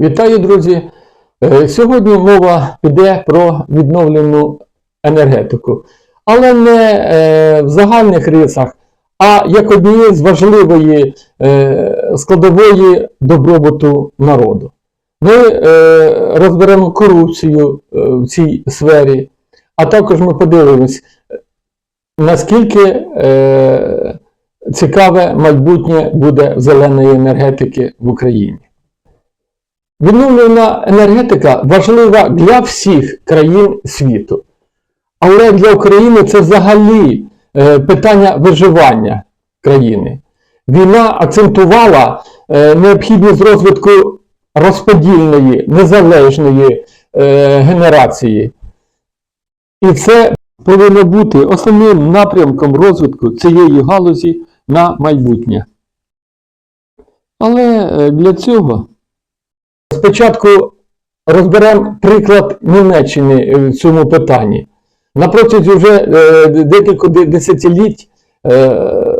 Вітаю, друзі! Е, Сьогодні мова піде про відновлену енергетику, але не е, в загальних рисах, а як однієї з важливої е, складової добробуту народу. Ми розберемо корупцію в цій сфері, а також ми подивимось, наскільки цікаве майбутнє буде зеленої енергетики в Україні. Відновлена енергетика важлива для всіх країн світу. Але для України це взагалі е, питання виживання країни. Війна акцентувала е, необхідність розвитку розподільної, незалежної е, генерації. І це повинно бути основним напрямком розвитку цієї галузі на майбутнє. Але для цього Спочатку розберемо приклад Німеччини в цьому питанні. На протязі вже е, декілька десятиліть е,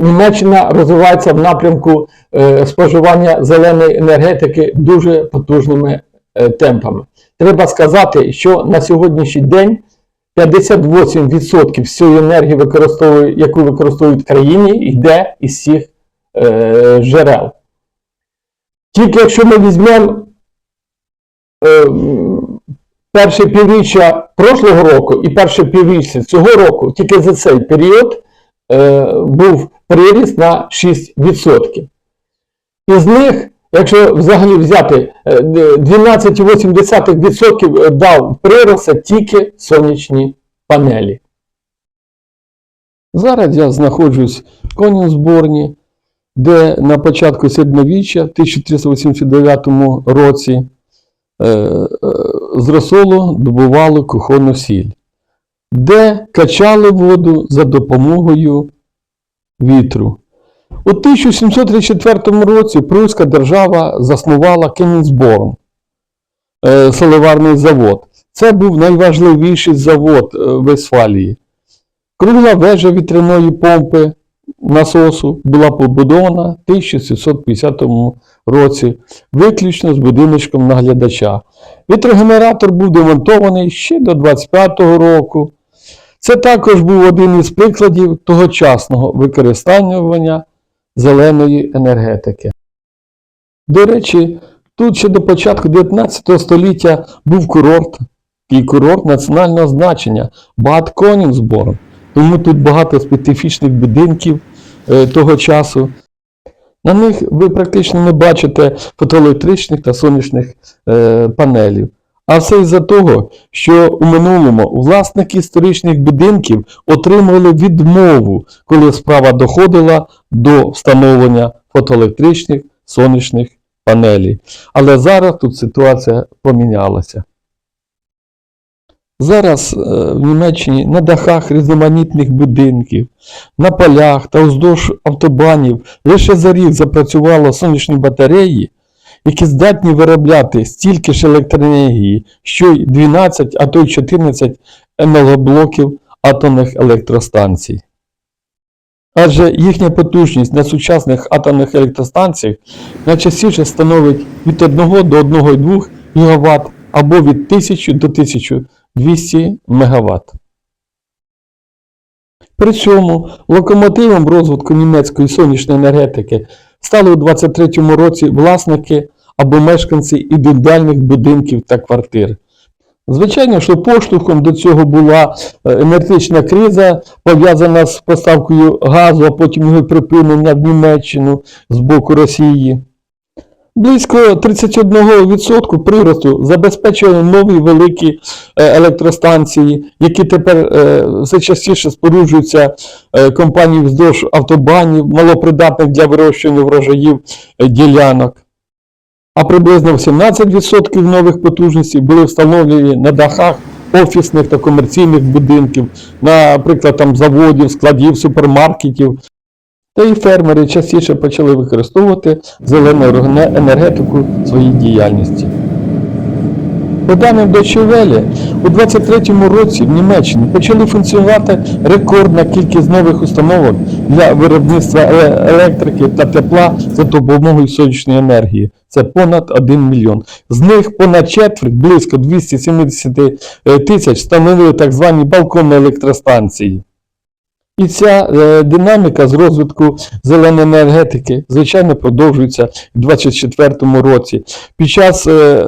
Німеччина розвивається в напрямку е, споживання зеленої енергетики дуже потужними темпами. Треба сказати, що на сьогоднішній день 58% всієї енергії, яку використовують країні, йде із цих е, джерел. Тільки якщо ми візьмемо е, перше півріччя прошлого року і перше півріччя цього року, тільки за цей період е, був приріст на 6%. Із них, якщо взагалі взяти е, 12,8% дав прирост тільки сонячні панелі. Зараз я знаходжусь в Конінсборні, де на початку середньовіччя, в 1389 році, е, е, з розсолу добували кухонну сіль, де качали воду за допомогою вітру. У 1734 році Пруська держава заснувала Кенінсборн, е, соливарний завод. Це був найважливіший завод в Вестфалії. Кругла вежа вітряної помпи насосу була побудована в 1750 році, виключно з будиночком наглядача. Вітрогенератор був демонтований ще до 25-го року. Це також був один із прикладів тогочасного використання зеленої енергетики. До речі, тут ще до початку 19 століття був курорт, і курорт національного значення Бад Конінсборн. Тому тут багато специфічних будинків того часу. На них ви практично не бачите фотоелектричних та сонячних е, панелів. А все із-за того, що у минулому власники історичних будинків отримували відмову, коли справа доходила до встановлення фотоелектричних сонячних панелей. Але зараз тут ситуація помінялася. Зараз е, в Німеччині на дахах різноманітних будинків, на полях та уздовж автобанів лише за рік запрацювало сонячні батареї, які здатні виробляти стільки ж електроенергії, що й 12, а то й 14 енергоблоків атомних електростанцій. Адже їхня потужність на сучасних атомних електростанціях найчастіше становить від 1 до 1,2 ГВт або від 1000 до 1200 МВт. При цьому локомотивом розвитку німецької сонячної енергетики стали у 2023 році власники або мешканці індивідуальних будинків та квартир. Звичайно, що поштовхом до цього була е, енергетична криза, пов'язана з поставкою газу, а потім його припинення в Німеччину з боку Росії. Близько 31% приросту забезпечили нові великі е, електростанції, які тепер е, все частіше споруджуються е, компанією вздовж автобанів, малопридатних для вирощування врожаїв ділянок. А приблизно 17% нових потужностей були встановлені на дахах офісних та комерційних будинків, наприклад, там заводів, складів, супермаркетів. Та і фермери частіше почали використовувати зелену енергетику своїй діяльності. По даним Welle, у 2023 році в Німеччині почали функціонувати рекордна кількість нових установок для виробництва електрики та тепла за допомогою сонячної енергії. Це понад 1 мільйон. З них понад четверть, близько 270 е, тисяч, встановили так звані балконні електростанції. І ця е, динаміка з розвитку зеленої енергетики, звичайно, продовжується в 2024 році. Під час е,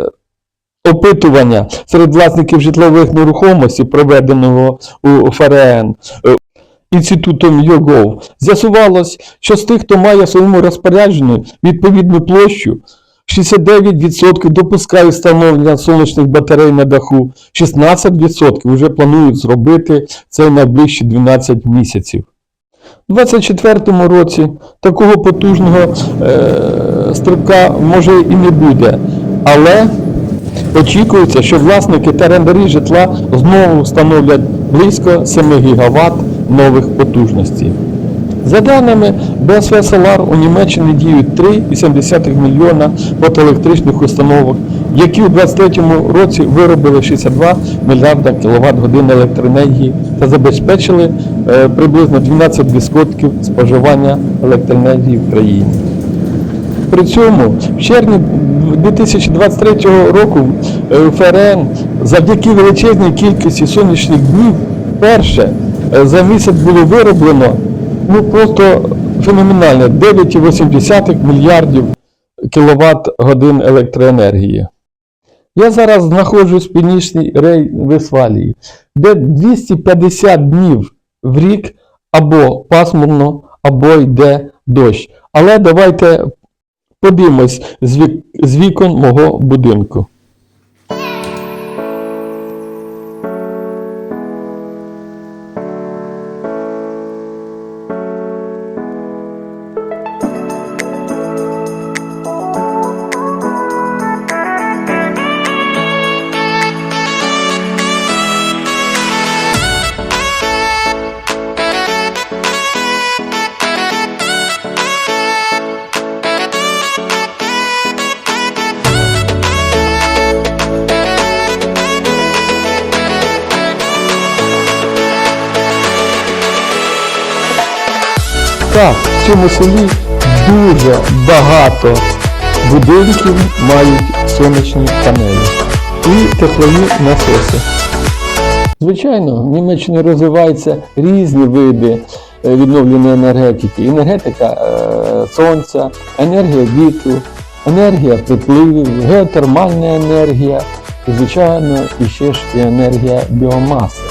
опитування серед власників житлових нерухомості, проведеного у ФРН, е, інститутом ЮГОВ, з'ясувалось, що з тих, хто має своєму розпорядженні відповідну площу, 69% допускають встановлення сонячних батарей на даху, 16% вже планують зробити це найближчі 12 місяців. У 2024 році такого потужного е, стрибка може і не буде, але очікується, що власники та орендарі житла знову встановлять близько 7 ГВт нових потужностей. За даними BSV Solar, у Німеччині діють 3,7 мільйона фотоелектричних установок, які у 2023 році виробили 62 мільярда кВт годин електроенергії та забезпечили е, приблизно 12% споживання електроенергії в країні. При цьому в червні 2023 року е, ФРН завдяки величезній кількості сонячних днів вперше е, за місяць було вироблено ну просто феноменально 9,8 мільярдів кВт годин електроенергії. Я зараз знаходжусь в північній рей Весфалії, де 250 днів в рік або пасмурно, або йде дощ. Але давайте вік... з вікон мого будинку. Так, в цьому селі дуже багато будинків мають сонячні панелі і теплові насоси. Звичайно, в Німеччині розвиваються різні види е, відновлюваної енергетики. Енергетика е, сонця, енергія вітру, енергія припливів, геотермальна енергія і, звичайно, і ще ж і енергія біомаси.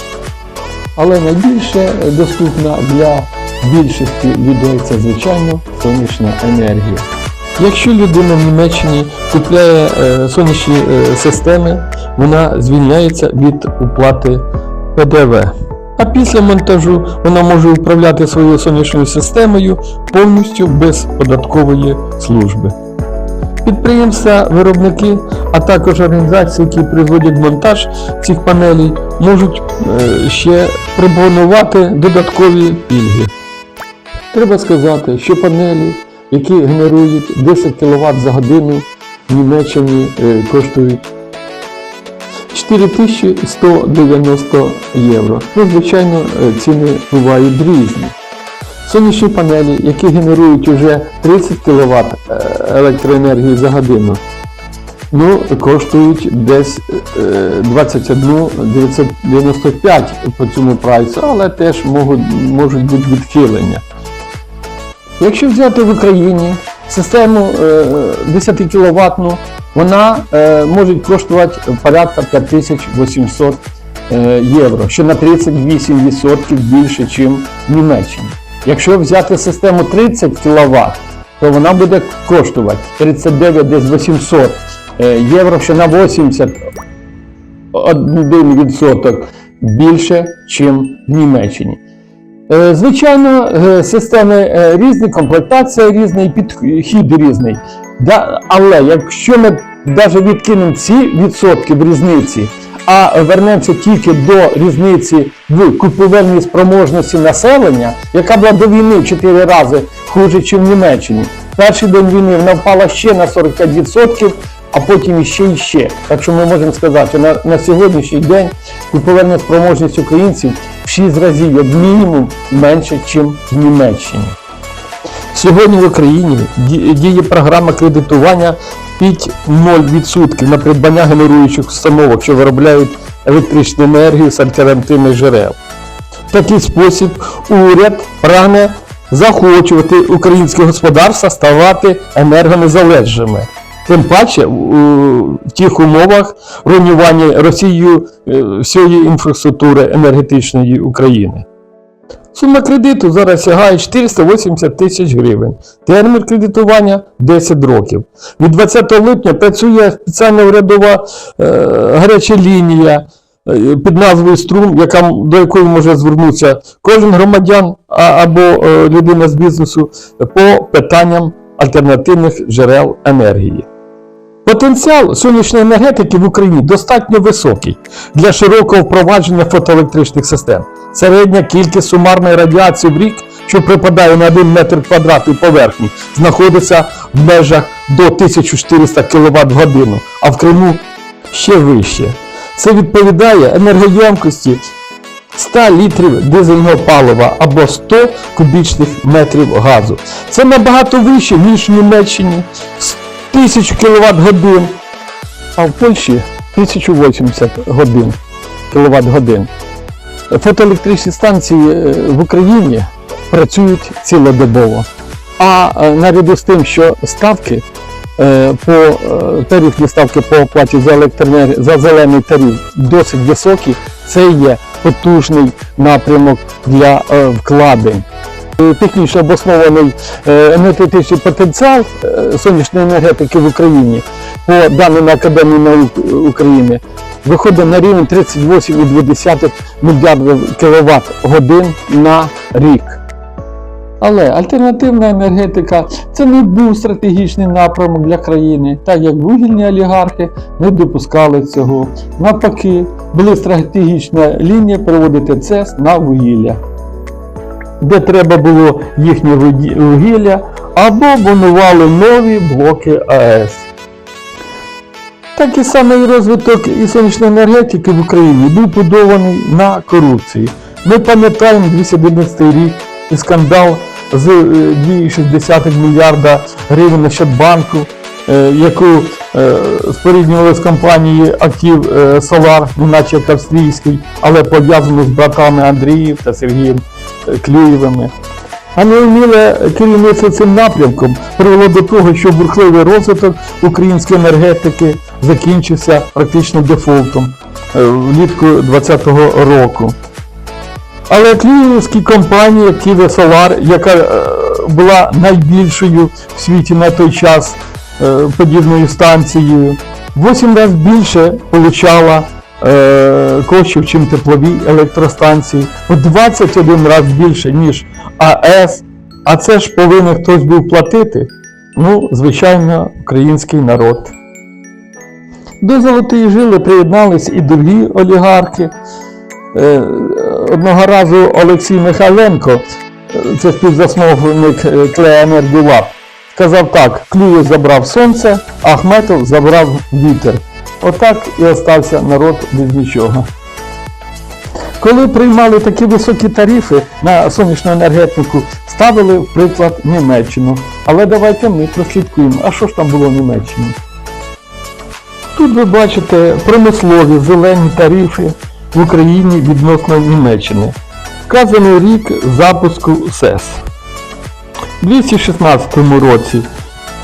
Але найбільше доступна для більшості людей це, звичайно, сонячна енергія. Якщо людина в Німеччині купляє е, сонячні е, системи, вона звільняється від уплати ПДВ. А після монтажу вона може управляти своєю сонячною системою повністю без податкової служби. Підприємства, виробники, а також організації, які призводять монтаж цих панелей, можуть е, ще пропонувати додаткові пільги. Треба сказати, що панелі, які генерують 10 кВт за годину в Німеччині е, коштують 4190 євро. Ну, звичайно, е, ціни бувають різні. Сонячні панелі, які генерують уже 30 кВт електроенергії за годину, ну, коштують десь е, 21 995 по цьому прайсу, але теж можуть бути відхилення. Якщо взяти в Україні систему е, 10 кВт, вона е, може коштувати порядка 5800 е, євро, що на 38% більше, ніж в Німеччині. Якщо взяти систему 30 кВт, то вона буде коштувати 39 десь 800 е, євро, що на 81% більше, ніж в Німеччині. Е, Звичайно, е, системи е, різні, комплектація різна і підхід різний. Але якщо ми навіть відкинемо ці відсотки в різниці, а вернемося тільки до різниці в купівельній спроможності населення, яка була до війни в 4 рази хуже, ніж в Німеччині. Перший день війни вона впала ще на 45%, а потім іще і ще. Так що ми можемо сказати, на, на сьогоднішній день купівельна спроможність українців в 6 разів, як мінімум, менше, ніж в Німеччині. Сьогодні в Україні діє програма кредитування під 0% на придбання генеруючих установок, що виробляють електричну енергію з альтернативних джерел. В такий спосіб уряд прагне заохочувати українське господарство ставати енергонезалежними. Тим паче в тих умовах руйнування Росією е, всієї інфраструктури енергетичної України. Сума кредиту зараз сягає 480 тисяч гривень. Термін кредитування 10 років. Від 20 липня працює спеціальна урядова е, гаряча лінія е, під назвою Струм, яка, до якої може звернутися кожен громадян а, або е, людина з бізнесу по питанням альтернативних джерел енергії. Потенціал сонячної енергетики в Україні достатньо високий для широкого впровадження фотоелектричних систем. Середня кількість сумарної радіації в рік, що припадає на 1 метр квадратний поверхні, знаходиться в межах до 1400 кВт в годину, а в Криму ще вище. Це відповідає енергоємкості 100 літрів дизельного палива або 100 кубічних метрів газу. Це набагато вище, ніж в Німеччині. 1000 кВт годин, а в Польщі 1080 годин, кВт годин. Фотоелектричні станції е, в Україні працюють цілодобово. А е, наряду з тим, що ставки е, по тарифні ставки по оплаті за електроенергію за зелений тариф досить високі, це є потужний напрямок для вкладень. Е, Технічно обоснований е, енергетичний потенціал е, сонячної енергетики в Україні по даним Академії наук України виходить на рівень 38,2 мільярдів кВт годин на рік. Але альтернативна енергетика це не був стратегічний напрямок для країни, так як вугільні олігархи не допускали цього. Навпаки, була стратегічна лінія переводити ЦЕС на вугілля, де треба було їхнє вугілля, або будували нові блоки АЕС. Такий самий розвиток і сонячної енергетики в Україні був будований на корупції. Ми пам'ятаємо 211 рік і скандал з е, 2,6 мільярда гривень Ощадбанку, е, яку е, споріднювали з компанією Актив е, Солар, наче австрійський, але пов'язано з братами Андріїв та Сергієм е, Клюєвими. А неуміле керівництво цим напрямком привело до того, що бурхливий розвиток української енергетики закінчився практично дефолтом е, влітку 2020 року. Але клюївські компанії Ківе Солар, яка е, була найбільшою в світі на той час е, подібною станцією, 8 разів більше е, коштів, чим теплові електростанції, в 21 раз більше, ніж АЕС. А це ж повинен хтось був платити. Ну, звичайно, український народ. До Золотої жили приєднались і другі олігархи. Е, Одного разу Олексій Михайленко, е, це співзасновник е, Клея сказав так: Клюєв забрав сонце, Ахметов забрав вітер. Отак і остався народ без нічого. Коли приймали такі високі тарифи на сонячну енергетику, ставили в приклад Німеччину. Але давайте ми прослідкуємо, а що ж там було в Німеччині? Тут ви бачите промислові зелені тарифи в Україні відносно Німеччини. Вказаний рік запуску СЕС. У 2016 році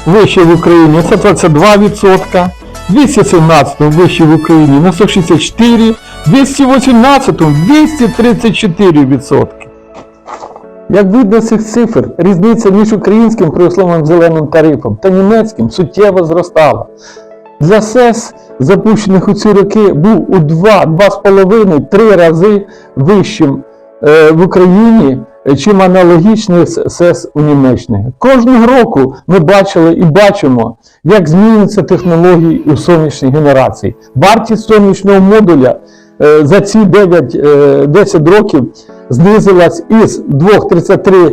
вище в Україні на 122%, 217 вище в Україні на 164%, 218 234%. Як видно з цих цифр, різниця між українським промисловим зеленим тарифом та німецьким суттєво зростала. Для СЕС, запущених у ці роки, був у 2-2,5-3 рази вищим е, в Україні, чим аналогічний СЕС у Німеччині. Кожного року ми бачили і бачимо, як змінюються технології у сонячній генерації. Вартість сонячного модуля е, за ці 9, е, 10 років знизилась із 2,33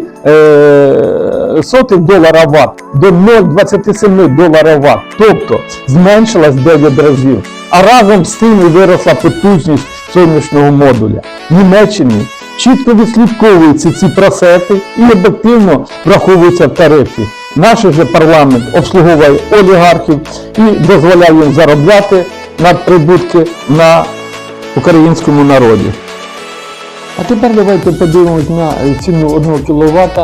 е, долара Вт до 0,27 долара Вт, тобто зменшилась 9 разів. А разом з тим і виросла потужність сонячного модуля. В Німеччині чітко відслідковуються ці просети і об'єктивно враховуються в тарифі. Наш же парламент обслуговує олігархів і дозволяє їм заробляти надприбутки на українському народі. А тепер давайте подивимось на е, ціну 1 кВт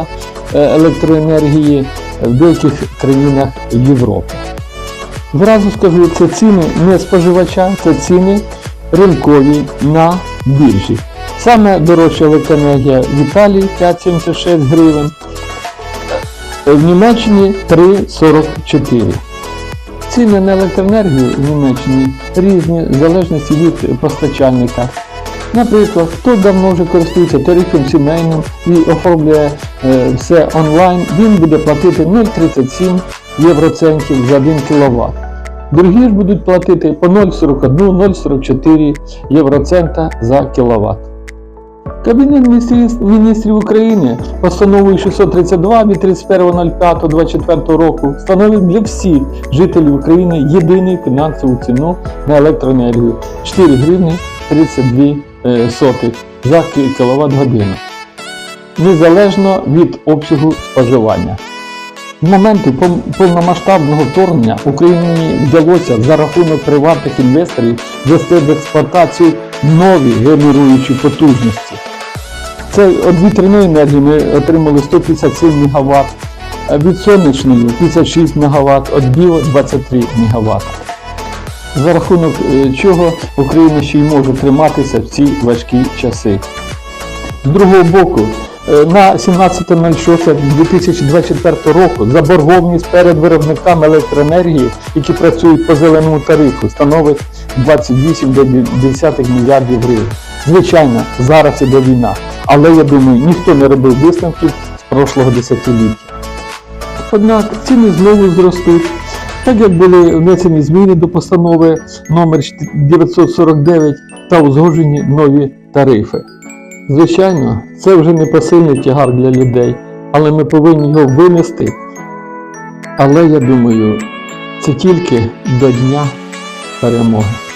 електроенергії в деяких країнах Європи. Зразу скажу, це ціни не споживача, це ціни ринкові на біржі. Саме дорожча електроенергія в Італії 5,76 гривень, в Німеччині 3,44. Ціни на електроенергію в Німеччині різні в залежності від постачальника. Наприклад, хто давно вже користується тарифом сімейним і оформлює е, все онлайн, він буде платити 0,37 євроцентів за 1 кВт. Другі ж будуть платити по 0,41-0,44 євроцента за кВт. Кабінет міністрів, України постановою 632 від 31.05.24 року встановив для всіх жителів України єдину фінансову ціну на електроенергію 4 гривні 32 е, сотих за кВт годину, незалежно від обсягу споживання. З моменту пов- повномасштабного вторгнення Україні вдалося за рахунок приватних інвесторів ввести в експлуатацію нові генеруючі потужності. Це від вітряної енергії ми отримали 157 МВт, а від сонячної 56 МВт, від біо 23 МВт. За рахунок е, чого Україна ще й може триматися в ці важкі часи. З другого боку, е, на 17.06.2024 року заборгованість перед виробниками електроенергії, які працюють по зеленому тарифу, становить 28,9 мільярдів гривень. Звичайно, зараз іде війна, але я думаю, ніхто не робив висновків з прошлого десятиліття. Однак ціни знову зростуть, так як були внесені зміни до постанови номер 949 та узгоджені нові тарифи. Звичайно, це вже не посильний тягар для людей, але ми повинні його винести. Але я думаю, це тільки до Дня перемоги.